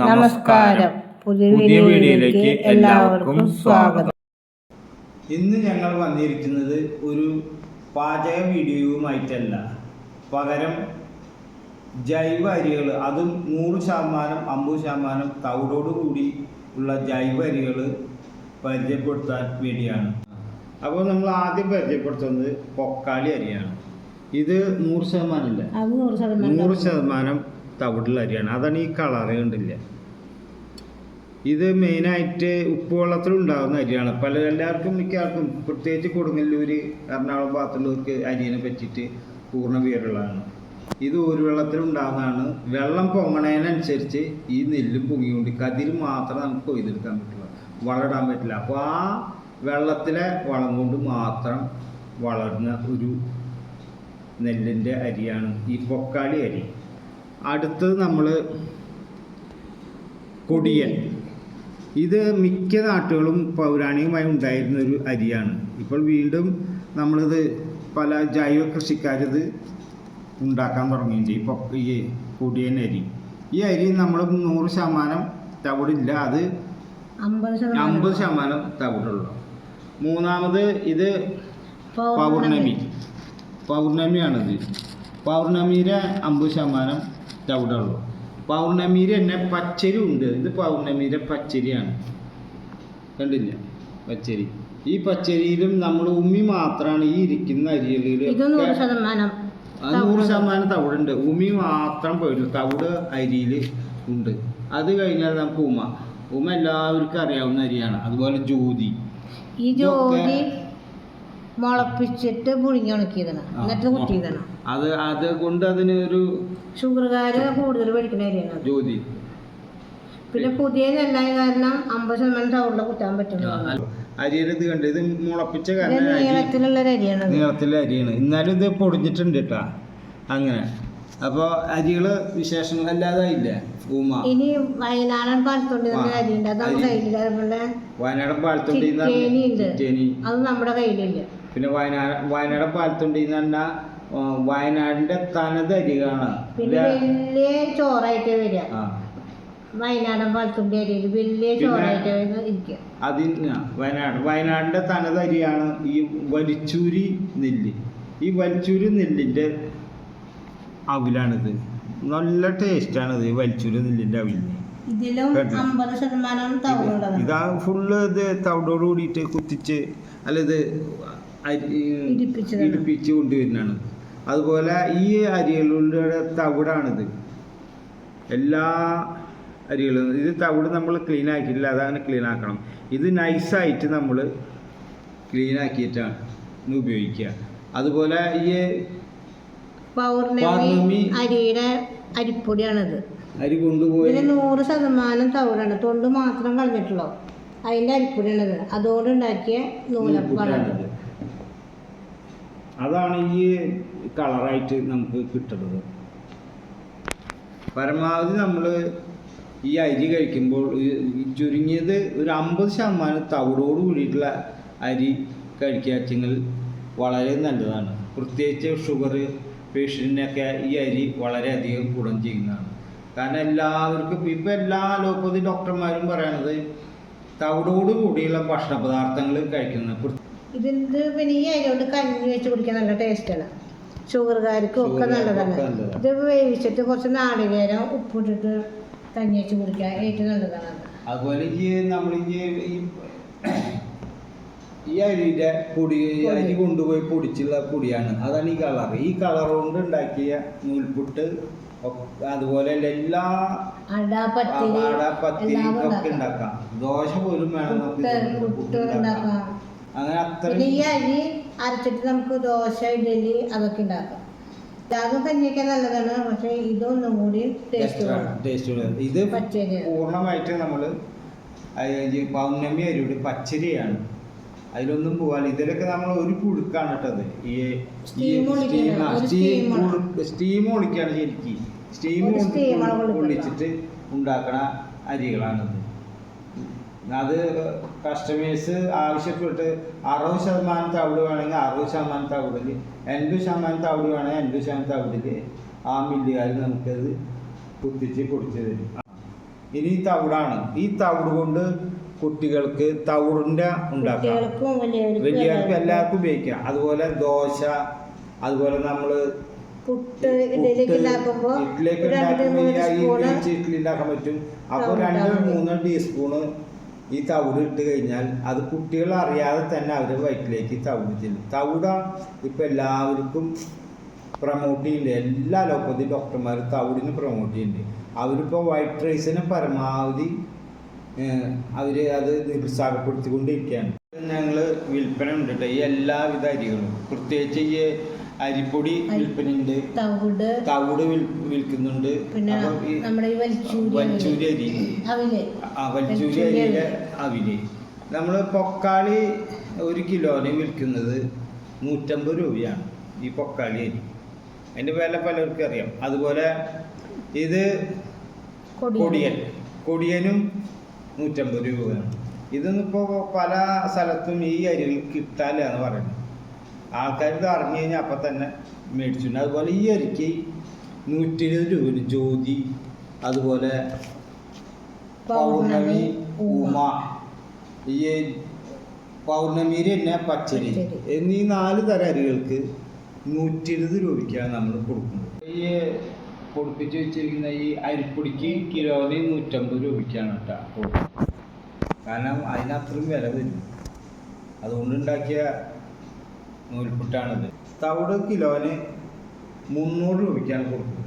നമസ്കാരം. പുതിയ വീഡിയോയിലേക്ക് എല്ലാവർക്കും സ്വാഗതം. ഇന്ന് ഞങ്ങൾ വന്നിരിക്കുന്നത് ഒരു പാചക വീഡിയോയുമായിട്ടല്ല. പകരം ജൈവ അരികൾ അതും നൂറ് ശതമാനം അമ്പത് ശതമാനം തവിടോട് കൂടി ഉള്ള ജൈവ അരികൾ പരിചയപ്പെടുത്താൻ വേണ്ടിയാണ്. അപ്പോൾ നമ്മൾ ആദ്യം പരിചയപ്പെടുത്തുന്നത് പൊക്കാളി അരിയാണ്. ഇത് നൂറ് ശതമാനം ഇല്ല നൂറ് ശതമാനം തവിടുള്ള അരിയാണ്. അതാണ് ഈ കളറ് കണ്ടില്ല? ഇത് മെയിനായിട്ട് ഉപ്പ് വെള്ളത്തിൽ ഉണ്ടാകുന്ന അരിയാണ്. പല എല്ലാവർക്കും മിക്ക ആൾക്കും പ്രത്യേകിച്ച് കൊടുങ്ങല്ലൂർ എറണാകുളം ഭാഗത്തുള്ളവർക്ക് അരിയെ പറ്റിയിട്ട് പൂർണ വിവരമുള്ളതാണ്. ഇത് ഒരു വെള്ളത്തിൽ ഉണ്ടാകുന്നതാണ് വെള്ളം പൊങ്ങണതിനനുസരിച്ച് ഈ നെല്ലും പൊങ്ങിക്കൊണ്ട് കതിര് മാത്രം നമുക്ക് കൊയ്തെടുക്കാൻ പറ്റുള്ളൂ. വളമിടാൻ പറ്റില്ല. അപ്പോൾ ആ വെള്ളത്തിലെ വളം കൊണ്ട് മാത്രം വളർന്ന ഒരു നെല്ലിന്റെ അരിയാണ്. ഈ പൊക്കാളി അരി. അടുത്തത് നമ്മൾ കൊടിയൻ. ഇത് മിക്ക നാട്ടുകളും പൗരാണികമായി ഉണ്ടായിരുന്ന ഒരു അരിയാണ്. ഇപ്പോൾ വീണ്ടും നമ്മളിത് പല ജൈവ കൃഷിക്കാരിത് ഉണ്ടാക്കാൻ തുടങ്ങിയിട്ടുണ്ട് ചെയ്യും. ഇപ്പോൾ ഈ കൊടിയൻ അരി. ഈ അരി നമ്മൾ നൂറ് ശതമാനം തവിടില്ല അത് അമ്പത് ശതമാനം തവിടുള്ളു ശതമാനം തവിടുള്ളൂ. മൂന്നാമത് ഇത് പൗർണമി. പൗർണമിയാണിത്. പൗർണമിയിലെ അമ്പത് ശതമാനം തവിടുള്ളൂ പൗർണമിയിൽ തന്നെ പച്ചരി ഉണ്ട്. ഇത് പൗർണമിയിലെ പച്ചരിയാണ്. കണ്ടില്ല? പച്ചരി. ഈ പച്ചരിയിലും നമ്മൾ ഉമ്മി മാത്രമാണ് ഈ ഇരിക്കുന്ന ഇത് നൂറ് ശതമാനം തവിടുണ്ട്. ഉമി മാത്രം പോയില്ല തവിട് അരിയിൽ ഉണ്ട്. അത് കഴിഞ്ഞാൽ നമുക്ക് ഉമ ഉമ എല്ലാവർക്കും അറിയാവുന്ന അരിയാണ്. അതുപോലെ ജ്യോതി. ഈ ജ്യോതി മുളപ്പിച്ചിട്ട് പുഴുങ്ങി ഉണക്കിയതാണ്. എന്നിട്ട് കുട്ടിയതാണ് അത് അത് കൊണ്ട് അതിന് ഒരു ഷുഗറുകാര് കൂടുതൽ പഠിക്കുന്ന അരിയാണ് ജ്യോതി. പിന്നെ പുതിയ നെല്ലായ കാരണം അമ്പത് ശതമാനം ടൗണിലെ കുത്താൻ പറ്റുന്നു അരിയുടെ ഇത് കണ്ട് ഇത് മുളപ്പിച്ച കാരണം നീളത്തിലുള്ള അരിയാണ് അത്. നീളത്തിലെ അരിയാണ്. എന്നാലും ഇത് പൊടിഞ്ഞിട്ടുണ്ട് കേട്ടാ അങ്ങനെ. അപ്പോൾ അരികൾ വിശേഷങ്ങളല്ലാതായില്ല ഊമ. ഇനി വയനാടൻ പാലത്തോണ്ട് അരിയുണ്ട്. അത് നമ്മുടെ. കയ്യിലില്ല വയനാടൻ പാലത്തുണ്ടി. അത് നമ്മുടെ കയ്യിലില്ല. പിന്നെ വയനാട് വയനാടൻ പാലത്തുണ്ടി എന്ന് പറഞ്ഞാൽ വയനാടിന്റെ തനത് അരികാണ് പിന്നെ വലിയ ചോറായിട്ട് വരിക. വയനാടൻ പാലത്തുണ്ടി അരിയിൽ വലിയ ചോറായിട്ട് ഇരിക്കുക. അതിന് വയനാട് വയനാടിന്റെ തനത് അരിയാണ് ഈ വലിച്ചൂരി നെല്ല്. ഈ വലിച്ചൂരി നെല്ലിന്റെ അവിലാണിത്. നല്ല ടേസ്റ്റാണിത് ഈ വലിച്ചൂരി നെല്ലിന്റെ അവിലിന് ഇതാ ഫുള്ള് ഇത് തവിടോട് കൂടിയിട്ട് കുത്തിച്ച് അല്ല ഇത് ഇടിപ്പിച്ച് കൊണ്ടുവരുന്നതാണ്. അതുപോലെ ഈ അരികളുടെ തവിടാണിത്. എല്ലാ അരികളും ഇത് തവിട് നമ്മൾ ക്ലീൻ ആക്കിയിട്ടില്ല അതങ്ങനെ ക്ലീൻ ആക്കണം. ഇത് നൈസായിട്ട് നമ്മൾ ക്ലീൻ ആക്കിയിട്ടാണ് ഉപയോഗിക്കുക. അതുപോലെ ഈ പൗർണമി അരിയുടെ അരിപ്പൊടിയാണിത്. അരി കൊണ്ടുപോയി. നൂറ് ശതമാനം തവിടാണ്. തൊണ്ട് മാത്രം കളഞ്ഞിട്ടുള്ളൂ. അതിന്റെ അരിപ്പൊടിയാണിത്. അതുകൊണ്ട് ഉണ്ടാക്കിയ നൂലപ്പാടാണിത് നൂൽപുട്ടാണിത്. അതാണ് ഈ കളറായിട്ട് നമുക്ക് കിട്ടുന്നത്. പരമാവധി നമ്മൾ ഈ അരി കഴിക്കുമ്പോൾ ചുരുങ്ങിയത് ഒരു അമ്പത് ശതമാനം തവിടോട് കൂടിയിട്ടുള്ള അരി കഴിക്കാച്ചെങ്കിൽ വളരെ നല്ലതാണ്. പ്രത്യേകിച്ച് ഷുഗർ പേഷ്യന്റിനൊക്കെ ഈ അരി വളരെയധികം ഗുണം ചെയ്യുന്നതാണ്. കാരണം എല്ലാവർക്കും ഇപ്പം എല്ലാ അലോപ്പതി ഡോക്ടർമാരും പറയണത് തവിടോട് കൂടിയുള്ള ഭക്ഷണ പദാർത്ഥങ്ങൾ കഴിക്കുന്നത്. ഇതിന്റെ പിന്നെ ഈ അരി കൊണ്ട് കഞ്ഞി വെച്ച് കുടിക്കാൻ നല്ല ടേസ്റ്റാണ് ഷുഗർകാർക്കും ഒക്കെ നല്ലതാണ്. ഇത് വേവിച്ചിട്ട് കുറച്ച് നാളികേരം ഉപ്പിട്ടിട്ട് കഞ്ഞി വെച്ച് കുടിക്കാൻ ഏറ്റവും നല്ലതാണ്. അതുപോലെ ഈ നമ്മൾ ഈ അരിയുടെ പൊടി അരി കൊണ്ടുപോയി പൊടിച്ചുള്ള പൊടിയാണ്. അതാണ് ഈ കളർ ഈ കളർ കൊണ്ട് ഉണ്ടാക്കിയ നൂൽപുട്ട് അതുപോലെ എല്ലാ അട പത്തിരി ഒക്കെ ഉണ്ടാക്കാം. ഉണ്ടാക്കാം. ദോശ പോലും വേണം നമുക്ക് അങ്ങനെ പിന്നെ ഈ അരി അരച്ചിട്ട് നമുക്ക് ദോശ ഇഡലി അതൊക്കെ ഉണ്ടാക്കാം. അതും കഞ്ഞിയൊക്കെ നല്ലതാണ്. പക്ഷെ ഇതൊന്നും കൂടി ടേസ്റ്റ് ടേസ്റ്റ് ഇത് പച്ചരി പൂർണമായിട്ട് നമ്മൾ പൗർണമി അരിയുടെ പച്ചരിയാണ്. അതിലൊന്നും പോവാൻ ഇതിലൊക്കെ നമ്മൾ ഒരു പുഴുക്കാണ് കേട്ടത് ഈ സ്റ്റീം ഒളിക്കാണ് ശരിക്കും. സ്റ്റീം ഒളിച്ചിട്ട് ഉണ്ടാക്കണ അരികളാണിത്. അത് കസ്റ്റമേഴ്സ് ആവശ്യപ്പെട്ട് അറുപത് ശതമാനം തവിട് വേണമെങ്കിൽ അറുപത് ശതമാനം തവിടിൽ എൺപത് ശതമാനം തവിട് വേണമെങ്കിൽ എൺപത് ശതമാനം തവിടിൽ ആ മില്ലുകാർ നമുക്കത് കുത്തിച്ച് കുടിച്ച് തരും. ഇനി തവിടാണ് ഈ തവിട് കൊണ്ട് കുട്ടികൾക്ക് തവിടിന്റെ ഉണ്ടാക്കാം. വലിയവർക്കും എല്ലാവർക്കും. ഉപയോഗിക്കാം. അതുപോലെ ദോശ അതുപോലെ നമ്മൾ പുട്ട് രണ്ട് ഉണ്ടാക്കുമ്പോൾ ഉണ്ടാക്കാൻ പറ്റും. അപ്പോൾ രണ്ട് മൂന്ന് ടീസ്പൂണ് ഈ തവിട് ഇട്ട് കഴിഞ്ഞാൽ അത് കുട്ടികൾ അറിയാതെ തന്നെ അവരെ വയറ്റിലേക്ക് തവിട് ചെല്ലും തവിടാണ് ഇപ്പം എല്ലാവർക്കും പ്രൊമോട്ട് ചെയ്യുന്നുണ്ട് എല്ലാ അലോപ്പതി ഡോക്ടർമാരും തവിടിന് പ്രൊമോട്ട് ചെയ്യുന്നുണ്ട് അവരിപ്പോൾ വൈറ്റ് റൈസിനെ പരമാവധി അവർ അത് നിരുത്സാഹപ്പെടുത്തിക്കൊണ്ടിരിക്കുകയാണ് ഞങ്ങൾ വിൽപ്പന ഉണ്ട് ഈ എല്ലാവിധ അരികളും. പ്രത്യേകിച്ച് ഈ അരിപ്പൊടി വിൽപ്പനുണ്ട്. തവിട്. തവിട് വിൽക്കുന്നുണ്ട്. പിന്നെ നമ്മുടെ വലിച്ചൂരി അരി. ആ വലിച്ചൂരി അരിയുടെ അരി. അവിൽ. നമ്മൾ പൊക്കാളി ഒരു കിലോന് വിൽക്കുന്നത് നൂറ്റമ്പത് രൂപയാണ് ഈ പൊക്കാളി അരി. അതിന്റെ വില പലർക്കും അറിയാം. അതുപോലെ ഇത് കൊടിയൻ. കൊടിയനും നൂറ്റമ്പത് രൂപയാണ്. ഇതൊന്നും ഇപ്പോൾ പല സ്ഥലത്തും ഈ അരികൾ കിട്ടാനില്ല എന്ന് പറയുന്നത് ആൾക്കാർ ഇത് അറിഞ്ഞു കഴിഞ്ഞാൽ അപ്പം തന്നെ മേടിച്ചിട്ടുണ്ട് അതുപോലെ ഈ അരിക്ക് നൂറ്റി ഇരുപത് രൂപ ജ്യോതി അതുപോലെ പൗർണമി ഉമ ഈ പൗർണമിയിൽ തന്നെ പച്ചരി. എന്നീ നാല് തരം അരികൾക്ക് നൂറ്റി ഇരുപത് രൂപയ്ക്കാണ് നമ്മൾ കൊടുക്കുന്നത്. ഈ പൊടിപ്പിച്ച് വെച്ചിരിക്കുന്ന ഈ അരിപ്പൊടിക്ക് കിലോന് നൂറ്റമ്പത് രൂപയ്ക്കാണ് കേട്ടോ കാരണം അതിനത്രയും വില വരും. അതുകൊണ്ട് ഉണ്ടാക്കിയ നൂൽപുട്ടാണിത്. തവിട് കിലോന് മുന്നൂറ് രൂപയ്ക്കാണ് കൊടുക്കുന്നത്.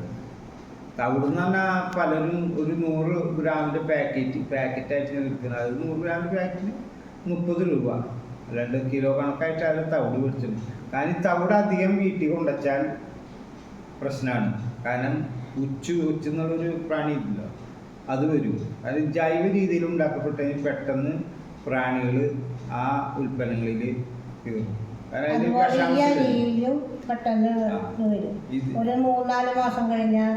തവിട് എന്ന് പറഞ്ഞാൽ പലരും ഒരു നൂറ് ഗ്രാമിന്റെ പാക്കറ്റ് പാക്കറ്റായിട്ട് വിൽക്കുന്നത്. അത് നൂറ് ഗ്രാമിന്റെ പാക്കറ്റിന് മുപ്പത് രൂപ. അല്ലാണ്ട് കിലോ കണക്കായിട്ടാണ് തവിട് മേടിച്ചത് കാരണം തവിട് അധികം വീട്ടിൽ കൊണ്ടുവച്ചാൽ പ്രശ്നമാണ്. കാരണം ഉച്ചു ഉച്ച എന്നുള്ളൊരു പ്രാണി ഇല്ലല്ലോ. അത് വരും. അത് ജൈവ രീതിയിൽ ഉണ്ടാക്കപ്പെട്ടതിന് പെട്ടെന്ന് പ്രാണികൾ ആ ഉൽപ്പന്നങ്ങളിൽ കയറും. അതുപോലെ ഈ. അരിയിലും പെട്ടെന്ന് വരും. ഒരു മൂന്നാൽ മാസം കഴിഞ്ഞാൽ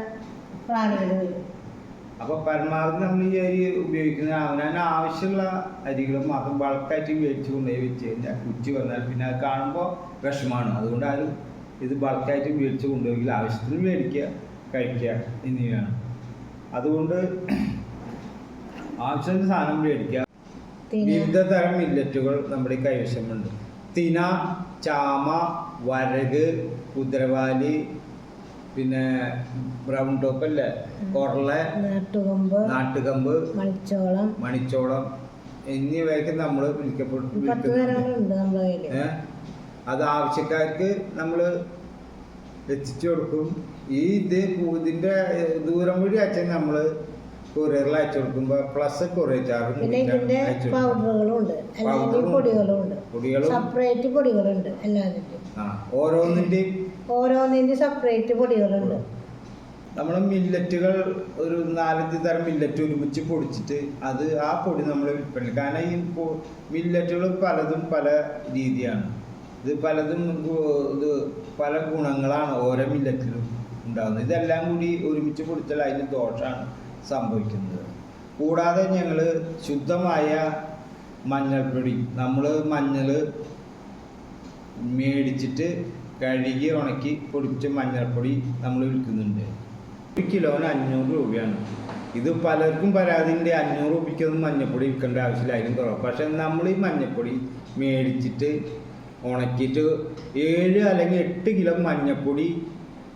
പ്രാണികൾ വരും. അപ്പോൾ പരമാവധി നമ്മൾ ഈ അരി ഉപയോഗിക്കുന്ന അവനവന് ആവശ്യമുള്ള അരികൾ മാത്രം ബൾക്കായിട്ട് മേടിച്ച് കൊണ്ടുപോയി വെച്ച് കഴിഞ്ഞാൽ കുറ്റി വന്നാൽ പിന്നെ അത് കാണുമ്പോൾ വിഷമാണ്. അതുകൊണ്ട് ആരും ഇത് ബൾക്കായിട്ട് മേടിച്ച് കൊണ്ടുപോയി ആവശ്യത്തിന് മേടിക്കുക കഴിക്കുക എന്നിവയാണ്. അതുകൊണ്ട് ആവശ്യത്തിന് സാധനം മേടിക്കുക വിവിധ തരം മില്ലറ്റുകൾ നമ്മുടെ കൈവശമുണ്ട്. തിന ചാമ വരക് കുതിരവാലി പിന്നെ ബ്രൗൺ ടോപ്പ് അല്ലേ? കൊറള നാട്ടുകമ്പ് നാട്ടുകമ്പ് മണിച്ചോളം. മണിച്ചോളം. എന്നിവയൊക്കെ നമ്മൾ ഏ? അത് ആവശ്യക്കാർക്ക് നമ്മൾ എത്തിച്ചു കൊടുക്കും. ഈ ഇത് പൂതിന്റെ ദൂരം വഴി അച്ഛൻ നമ്മൾ കൊറിയറിൽ അയച്ചു കൊടുക്കുമ്പോൾ പ്ലസ് കൊറിയർ ചാർജ് പിന്നെ ഇതിന്റെ പൗഡറുകളും ഉണ്ട് എല്ലാത്തിനും പൗഡറും പൊടികളും ഉണ്ട് പൊടികളും. സെപ്പറേറ്റ് പൊടികളുണ്ട് എല്ലാത്തിന്റെയും ആ ഓരോന്നിന്റെയും ഓരോന്നിന്റെ സെപ്പറേറ്റ് പൊടികളുണ്ട്. നമ്മൾ മില്ലറ്റുകൾ ഒരു നാലഞ്ച് തരം മില്ലറ്റ് ഒരുമിച്ച് പൊടിച്ചിട്ട് അത് ആ പൊടി നമ്മൾ വിൽപ്പന കാരണം ഈ മില്ലറ്റുകൾ പലതും പല രീതിയാണ്. ഇത് പലതും ഇത് പല ഗുണങ്ങളാണ് ഓരോ മില്ലറ്റിലും ഉണ്ടാകുന്നത് ഇതെല്ലാം കൂടി ഒരുമിച്ച് പൊടിച്ചാൽ അതിന് ദോഷമാണ് സംഭവിക്കുന്നത്. കൂടാതെ ഞങ്ങൾ ശുദ്ധമായ മഞ്ഞൾപ്പൊടി നമ്മൾ മഞ്ഞൾ മേടിച്ചിട്ട് കഴുകി ഉണക്കി പൊടിച്ച മഞ്ഞൾപ്പൊടി നമ്മൾ വിൽക്കുന്നുണ്ട്. ഒരു കിലോന് അഞ്ഞൂറ് രൂപയാണ്. ഇത് പലർക്കും പരാതിയുണ്ട്. അഞ്ഞൂറ് രൂപയ്ക്കൊന്നും മഞ്ഞൾപ്പൊടി വിൽക്കേണ്ട ആവശ്യമില്ലായിരിക്കും കുറവ്. പക്ഷെ നമ്മൾ ഈ മഞ്ഞൾപ്പൊടി മേടിച്ചിട്ട് ഉണക്കിയിട്ട് ഏഴ് അല്ലെങ്കിൽ എട്ട് കിലോ മഞ്ഞൾപ്പൊടി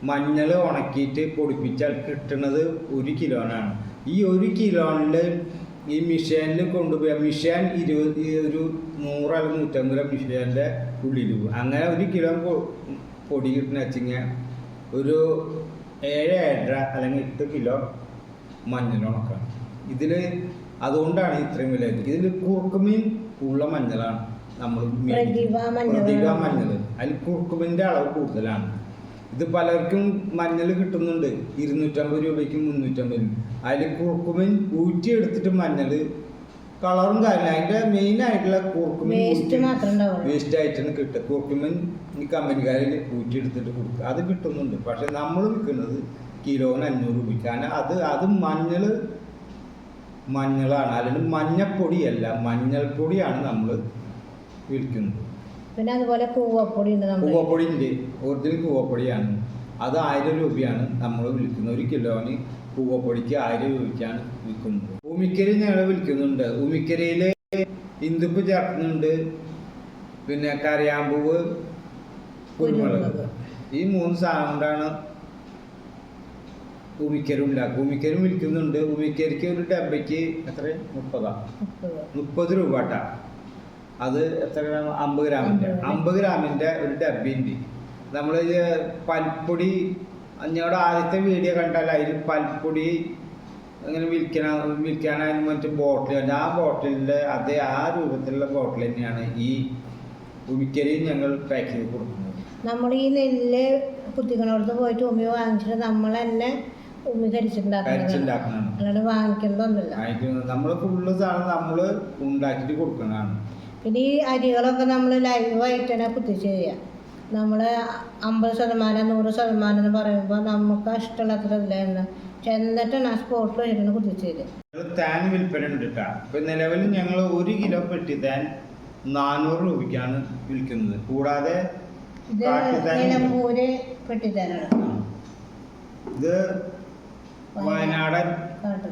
മഞ്ഞൾ ഉണക്കിയിട്ട് പൊടിപ്പിച്ചാൽ കിട്ടുന്നത് ഒരു കിലോനാണ്. ഈ ഒരു കിലോണിൽ ഈ മിഷനിൽ കൊണ്ടുപോയി മിഷൻ ഇരുപത് ഒരു നൂറ് അല്ലെങ്കിൽ നൂറ്റമ്പത് ഗ്രാം മിഷന്റെ ഉള്ളിൽ പോകും അങ്ങനെ ഒരു കിലോ പൊടി കിട്ടുന്ന വെച്ചിങ്ങനെ ഒരു ഏഴ് ഏഴര അല്ലെങ്കിൽ എട്ട് കിലോ മഞ്ഞൾ ഉണക്കണം. ഇതിൽ അതുകൊണ്ടാണ് ഇത്രയും വില. ഇതിൽ കുറുക്കുമീൻ ഉള്ള മഞ്ഞളാണ് നമ്മൾ. പ്രതിഭ മഞ്ഞൾ അതിൽ കുറുക്കുമിന്റെ അളവ് കൂടുതലാണ്. ഇത് പലർക്കും മഞ്ഞൾ കിട്ടുന്നുണ്ട്. ഇരുന്നൂറ്റമ്പത് രൂപയ്ക്ക് മുന്നൂറ്റമ്പത് അതിൽ കുറുക്കുമിൻ ഊറ്റി എടുത്തിട്ട് മഞ്ഞൾ കളറും കാര്യമില്ല അതിന്റെ മെയിൻ ആയിട്ടുള്ള കുറുക്കുമിൻ വേസ്റ്റ് ആയിട്ടാണ് കിട്ടുക. കുറുക്കുമിൻ ഈ കമ്പനിക്കാരിൽ ഊറ്റി എടുത്തിട്ട് കൊടുക്കുക. അത് കിട്ടുന്നുണ്ട്. പക്ഷെ നമ്മൾ വിൽക്കുന്നത് കിലോന് അഞ്ഞൂറ് രൂപയ്ക്ക്. കാരണം അത് അത് മഞ്ഞൾ മഞ്ഞളാണ്. അല്ലെങ്കിൽ മഞ്ഞപ്പൊടിയല്ല. മഞ്ഞൾപ്പൊടിയാണ് നമ്മൾ വിൽക്കുന്നത്. പിന്നെ അതുപോലെ കൂവപ്പൊടി ഉണ്ട് നമ്മുടെ കൂവപ്പൊടി ഉണ്ട്. ഒറിജിനൽ കൂവപ്പൊടിയാണ് അത് ആയിരം രൂപയാണ്. നമ്മൾ വിൽക്കുന്നത് ഒരു കിലോന് പൂവപ്പൊടിക്ക് ആയിരം രൂപയ്ക്കാണ് വിൽക്കുന്നത്. ഉമിക്കരി ഞങ്ങൾ വിൽക്കുന്നുണ്ട്. ഉമിക്കരിയിൽ ഇന്ദുപ്പ് ചേർക്കുന്നുണ്ട്. പിന്നെ കരയാമ്പൂവ് കുരുമുളക്. ഈ മൂന്ന് സാധനം കൊണ്ടാണ് ഉമിക്കരി ഉണ്ടാക്കുക. ഉമിക്കരും വിൽക്കുന്നുണ്ട്. ഉമിക്കരിക്ക് ഒരു ഡബയ്ക്ക് എത്ര മുപ്പതാ? മുപ്പത്. രൂപ ട്ടാ അത് എത്ര ഗ്രാം അമ്പത് ഗ്രാമിന്റെ. അമ്പത്. ഗ്രാമിന്റെ ഒരു ഡബ്ബിണ്ട്. നമ്മൾ പൽപ്പൊടി ഞങ്ങളുടെ ആദ്യത്തെ വീഡിയോ കണ്ടാൽ അതിൽ പൽപ്പൊടി അങ്ങനെ വിൽക്കണ വിൽക്കാനായി മറ്റു ബോട്ടിൽ ആ ബോട്ടിലിന്റെ അതേ ആ രൂപത്തിലുള്ള ബോട്ടിൽ തന്നെയാണ് ഈ ഉമിക്കരിയും ഞങ്ങൾ പാക്ക് ചെയ്ത് കൊടുക്കുന്നത്. നമ്മൾ ഈ നെല്ല് കുത്തിക്കണോടത്ത് പോയിട്ട് ഉമ്മി വാങ്ങിച്ചിട്ട് നമ്മൾ തന്നെ കരിച്ചിട്ടുണ്ടാക്കുന്നത് കരിച്ചുണ്ടാക്കുന്നതാണ്. അല്ലാണ്ട് വാങ്ങിക്കുന്നതൊന്നുമില്ല അയക്കുന്നത് നമ്മൾ ഫുള്ള് സാധനം നമ്മൾ ഉണ്ടാക്കിയിട്ട് കൊടുക്കുന്നതാണ്. പിന്നെ ഈ അരികളൊക്കെ നമ്മൾ ലൈവായിട്ട് തന്നെ കുത്തിച്ച് ചെയ്യുക നമ്മൾ അമ്പത് ശതമാനം നൂറ് ശതമാനം എന്ന് പറയുമ്പോൾ നമുക്ക് ഇഷ്ടമുള്ളത്ര ഇല്ല എന്ന് ചെന്നിട്ടാണ് ആ സ്പോട്ടിൽ വെച്ചിട്ട് കുത്തിച്ച് തരിക. താൻ വിൽപ്പന ഉണ്ട് കേട്ടോ ഇപ്പൊ നിലവിൽ ഞങ്ങൾ ഒരു കിലോ പെട്ടി താൻ നാനൂറ് രൂപയ്ക്കാണ് വിൽക്കുന്നത്. കൂടാതെ ഇത് നിലമ്പൂര് വയനാടൻ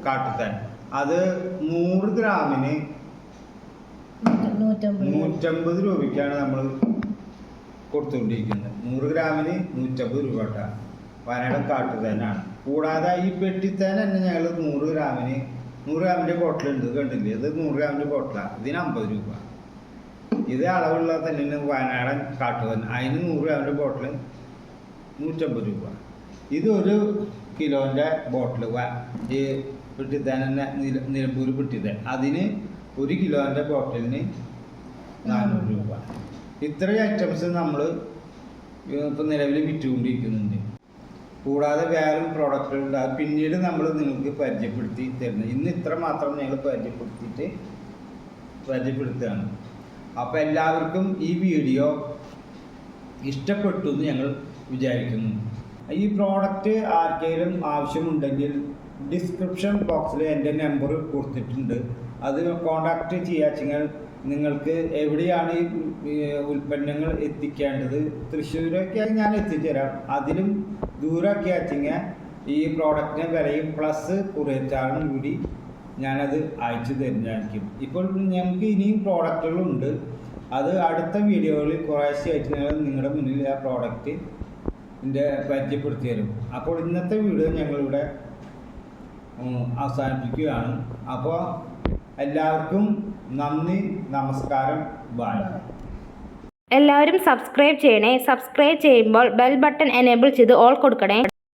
കാട്ടുത്താൻ അത് നൂറ് ഗ്രാമിന് നൂറ്റമ്പത് നൂറ്റമ്പത് രൂപയ്ക്കാണ് നമ്മൾ കൊടുത്തുകൊണ്ടിരിക്കുന്നത്. നൂറ് ഗ്രാമിന് നൂറ്റമ്പത് രൂപ കേട്ടോ. കാട്ടു കാട്ടുതേനാണ് കൂടാതെ ഈ പെട്ടിത്തേൻ തന്നെ ഞങ്ങൾ നൂറ് ഗ്രാമിന് നൂറ് ഗ്രാമിന്റെ ബോട്ടിലുണ്ട്. കണ്ടില്ലേ? ഇത് നൂറ് ഗ്രാമിന്റെ ബോട്ടിലാണ് ഇതിന് അമ്പത് രൂപ. ഇത് അളവുള്ള തന്നെ വയനാടൻ കാട്ടുതേൻ അതിന് നൂറ് ഗ്രാമിന്റെ ബോട്ടിൽ നൂറ്റമ്പത് രൂപ. ഇത് ഒരു കിലോന്റെ ബോട്ടിൽ ഈ പെട്ടിത്തേൻ തന്നെ നിലമ്പൂർ പെട്ടിത്തേൻ അതിന് ഒരു കിലോന്റെ ബോട്ടിലിന് നാനൂറ് രൂപ. ഇത്രയും ഐറ്റംസ് നമ്മൾ ഇപ്പം നിലവിൽ വിറ്റുകൊണ്ടിരിക്കുന്നുണ്ട്. കൂടാതെ വേറെ പ്രോഡക്റ്റുകളുണ്ട് അത് പിന്നീട് നമ്മൾ നിങ്ങൾക്ക് പരിചയപ്പെടുത്തി തരുന്നത് ഇന്ന് ഇത്ര മാത്രം ഞങ്ങൾ പരിചയപ്പെടുത്തിയിട്ട് പരിചയപ്പെടുത്തുകയാണ്. അപ്പോൾ എല്ലാവർക്കും ഈ വീഡിയോ ഇഷ്ടപ്പെട്ടു എന്ന് ഞങ്ങൾ വിചാരിക്കുന്നു. ഈ പ്രോഡക്റ്റ് ആർക്കെങ്കിലും ആവശ്യമുണ്ടെങ്കിൽ ഡിസ്ക്രിപ്ഷൻ ബോക്സിൽ എന്റെ നമ്പർ കൊടുത്തിട്ടുണ്ട്. അത് കോൺടാക്ട് ചെയ്യാച്ചെങ്കിൽ നിങ്ങൾക്ക് എവിടെയാണ് ഈ ഉൽപ്പന്നങ്ങൾ എത്തിക്കേണ്ടത്? തൃശ്ശൂരൊക്കെ ഞാൻ എത്തിച്ചേരാം. അതിലും ദൂരമൊക്കെ ആച്ചിങ്ങ ഈ പ്രോഡക്റ്റിന് വിലയും പ്ലസ് കുറേ ചാർജും കൂടി ഞാനത് അയച്ചു തരുന്നതായിരിക്കും. ഇപ്പോൾ ഞങ്ങൾക്ക് ഇനിയും പ്രോഡക്റ്റുകളുണ്ട് അത് അടുത്ത വീഡിയോകളിൽ കുറേശ്ശെയായിട്ട് ഞങ്ങൾ നിങ്ങളുടെ മുന്നിൽ ആ പ്രോഡക്റ്റ് പരിചയപ്പെടുത്തി തരും. അപ്പോൾ ഇന്നത്തെ വീഡിയോ ഞങ്ങളിവിടെ അവസാനിപ്പിക്കുകയാണ്. അപ്പോൾ എല്ലാവർക്കും നന്ദി നമസ്കാരം ബായ് എല്ലാവരും സബ്സ്ക്രൈബ് ചെയ്യണേ. സബ്സ്ക്രൈബ് ചെയ്യുമ്പോൾ ബെൽ ബട്ടൺ എനേബിൾ ചെയ്ത് ഓൾ കൊടുക്കണേ.